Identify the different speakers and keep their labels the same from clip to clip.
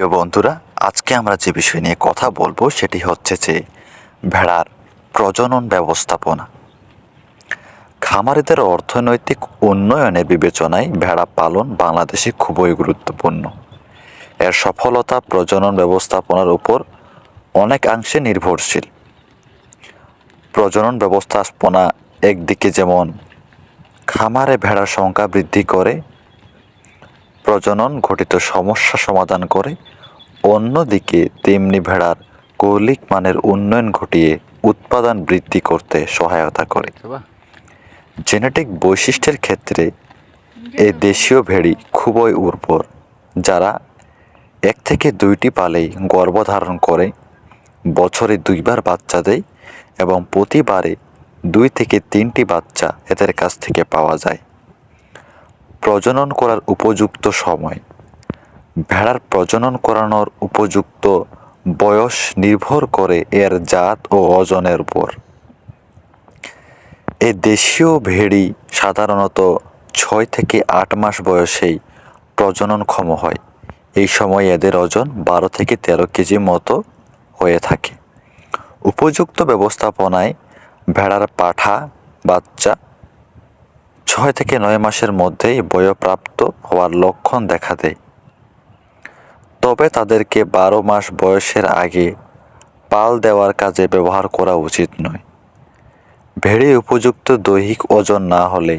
Speaker 1: প্রিয় বন্ধুরা, আজকে আমরা যে বিষয় নিয়ে কথা বলব সেটি হচ্ছে যে ভেড়ার প্রজনন ব্যবস্থাপনা। খামারিদের অর্থনৈতিক উন্নয়নের বিবেচনায় ভেড়া পালন বাংলাদেশে খুবই গুরুত্বপূর্ণ। এর সফলতা প্রজনন ব্যবস্থাপনার উপর অনেকাংশে নির্ভরশীল। প্রজনন ব্যবস্থাপনা একদিকে যেমন খামারে ভেড়ার সংখ্যা বৃদ্ধি করে প্রজনন ঘটিত সমস্যা সমাধান করে অন্যদিকে তেমনি ভেড়ার কৌলিক মানের উন্নয়ন ঘটিয়ে উৎপাদন বৃদ্ধি করতে সহায়তা করে। জেনেটিক বৈশিষ্ট্যের ক্ষেত্রে এ দেশীয় ভেড়ি খুবই উর্বর যারা এক থেকে দুইটি পালেই গর্ভধারণ করে বছরে দুইবার বাচ্চা দেয় এবং প্রতিবারে দুই থেকে তিনটি বাচ্চা এদের কাছ থেকে পাওয়া যায়। প্রজনন করার উপযুক্ত সময়। ভেড়ার প্রজনন করানোর উপযুক্ত বয়স নির্ভর করে এর জাত ও ওজনের উপর। এ দেশীয় ভেড়ি সাধারণত ছয় থেকে আট মাস বয়সেই প্রজননক্ষম হয়। এই সময় এদের ওজন বারো থেকে তেরো কেজি মতো হয়ে থাকে। উপযুক্ত ব্যবস্থাপনায় ভেড়ার পাঠা, বাচ্চা ছয় থেকে নয় মাসের মধ্যেই বয়প্রাপ্ত হওয়ার লক্ষণ দেখা দেয়। তবে তাদেরকে বারো মাস বয়সের আগে পাল দেওয়ার কাজে ব্যবহার করা উচিত নয়। ভেড়ি উপযুক্ত দৈহিক ওজন না হলে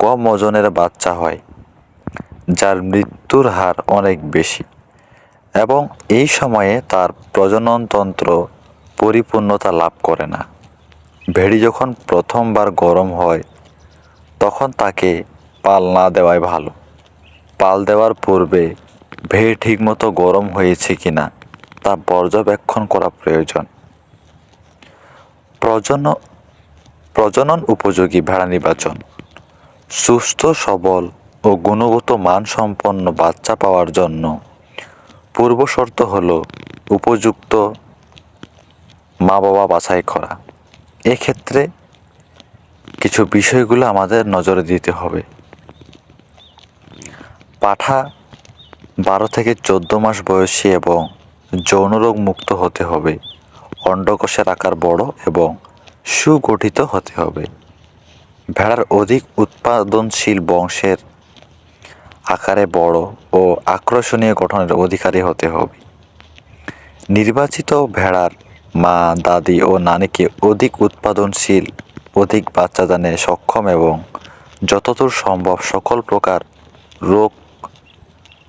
Speaker 1: কম ওজনের বাচ্চা হয়, যার মৃত্যুর হার অনেক বেশি এবং এই সময়ে তার প্রজননতন্ত্র পরিপূর্ণতা লাভ করে না। ভেড়ি যখন প্রথমবার গরম হয় তখন তাকে পাল না দেওয়াই ভালো। পাল দেওয়ার পূর্বে ভেড়ি ঠিকমতো গরম হয়েছে কিনা তা পর্যবেক্ষণ করা প্রয়োজন। প্রজন প্রজনন উপযোগী ভেড়া নির্বাচন। সুস্থ, সবল ও গুণগত মানসম্পন্ন বাচ্চা পাওয়ার জন্য পূর্বশর্ত হল উপযুক্ত মা বাবা বাছাই করা। এক্ষেত্রে কিছু বিষয়গুলো আমাদের নজরে দিতে হবে। পাঠা বারো থেকে চোদ্দ মাস বয়সী এবং যৌনরোগ মুক্ত হতে হবে। অন্ডকোষের আকার বড় এবং সুগঠিত হতে হবে। ভেড়ার অধিক উৎপাদনশীল বংশের আকারে বড় ও আকর্ষণীয় গঠনের অধিকারী হতে হবে। নির্বাচিত ভেড়ার মা, দাদি ও নানিকে অধিক উৎপাদনশীল অধিক বাচ্চাদানে সক্ষম এবং যতদূর সম্ভব সকল প্রকার রোগ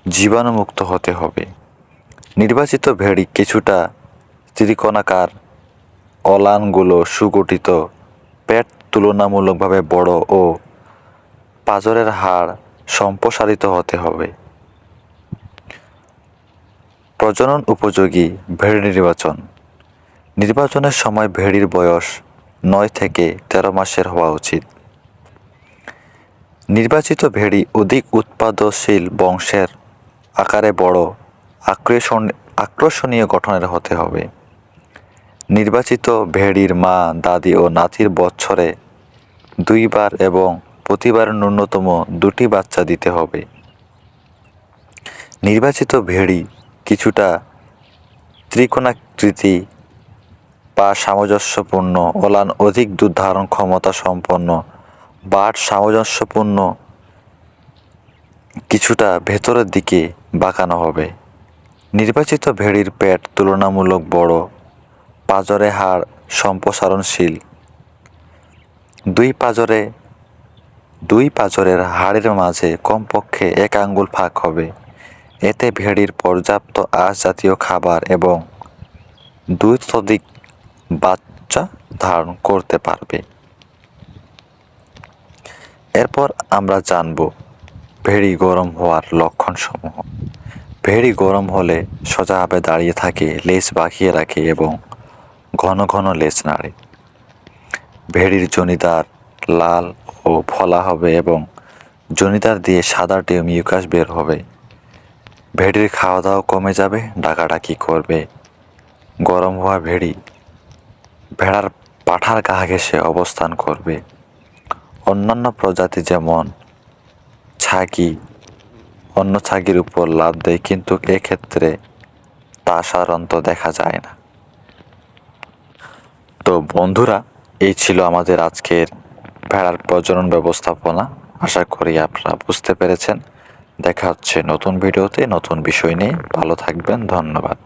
Speaker 1: জীবাণুমুক্ত হতে হবে। নির্বাচিত ভেড়ি কিছুটা ত্রিকোণাকার অলানগুলো সুগঠিত, পেট তুলনামূলকভাবে বড় ও পাজরের হাড় সম্প্রসারিত হতে হবে। প্রজনন উপযোগী ভেড়ি নির্বাচন। নির্বাচনের সময় ভেড়ির বয়স নয় থেকে তেরো মাসের হওয়া উচিত। নির্বাচিত ভেড়ি অধিক উৎপাদনশীল বংশের আকারে বড়, আকর্ষণ আকর্ষণীয় গঠনের হতে হবে। নির্বাচিত ভেড়ির মা, দাদি ও নাতির বছরে দুইবার এবং প্রতিবার ন্যূনতম দুটি বাচ্চা দিতে হবে। নির্বাচিত ভেড়ি কিছুটা ত্রিকোণাকৃতি পা সামঞ্জস্যপূর্ণ, ওলান অধিক দুধ ধারণ ক্ষমতা সম্পন্ন, বাট সামঞ্জস্যপূর্ণ কিছুটা ভেতরের দিকে বাঁকানো হবে। নির্বাচিত ভেড়ির পেট তুলনামূলক বড়, পাজরে হাড় সম্প্রসারণশীল। দুই পাজরে, দুই পাজরের হাড়ের মাঝে কমপক্ষে এক আঙ্গুল ফাঁক হবে। এতে ভেড়ির পর্যাপ্ত আঁশ জাতীয় খাবার এবং দুই বাচ্চা ধারণ করতে পারবে। এরপর আমরা জানব ভেড়ি গরম হওয়ার লক্ষণসমূহ। ভেড়ি গরম হলে সোজাভাবে দাঁড়িয়ে থাকে, লেজ বাঁকিয়ে রাখে এবং ঘন ঘন লেজ নাড়ে। ভেড়ির জনিদার লাল ও ফলা হবে এবং জনিদার দিয়ে সাদা টিউ মিউকাস বের হবে। ভেড়ির খাওয়া দাওয়া কমে যাবে, ডাকাডাকি করবে। গরম হওয়া ভেড়ি ভেড়ার পাঠার গা ঘেঁষে অবস্থান করবে? অন্যান্য প্রজাতি যেমন ছাগি, অন্য ছাগির উপর লাভ দেয়, কিন্তু এক্ষেত্রে তা সাধারণত দেখা যায় না। তো বন্ধুরা, এই ছিল আমাদের আজকের ভেড়ার প্রজনন ব্যবস্থাপনা। আশা করি আপনারা বুঝতে পেরেছেন। দেখা হচ্ছে নতুন ভিডিওতে নতুন বিষয় নিয়ে। ভালো থাকবেন, ধন্যবাদ।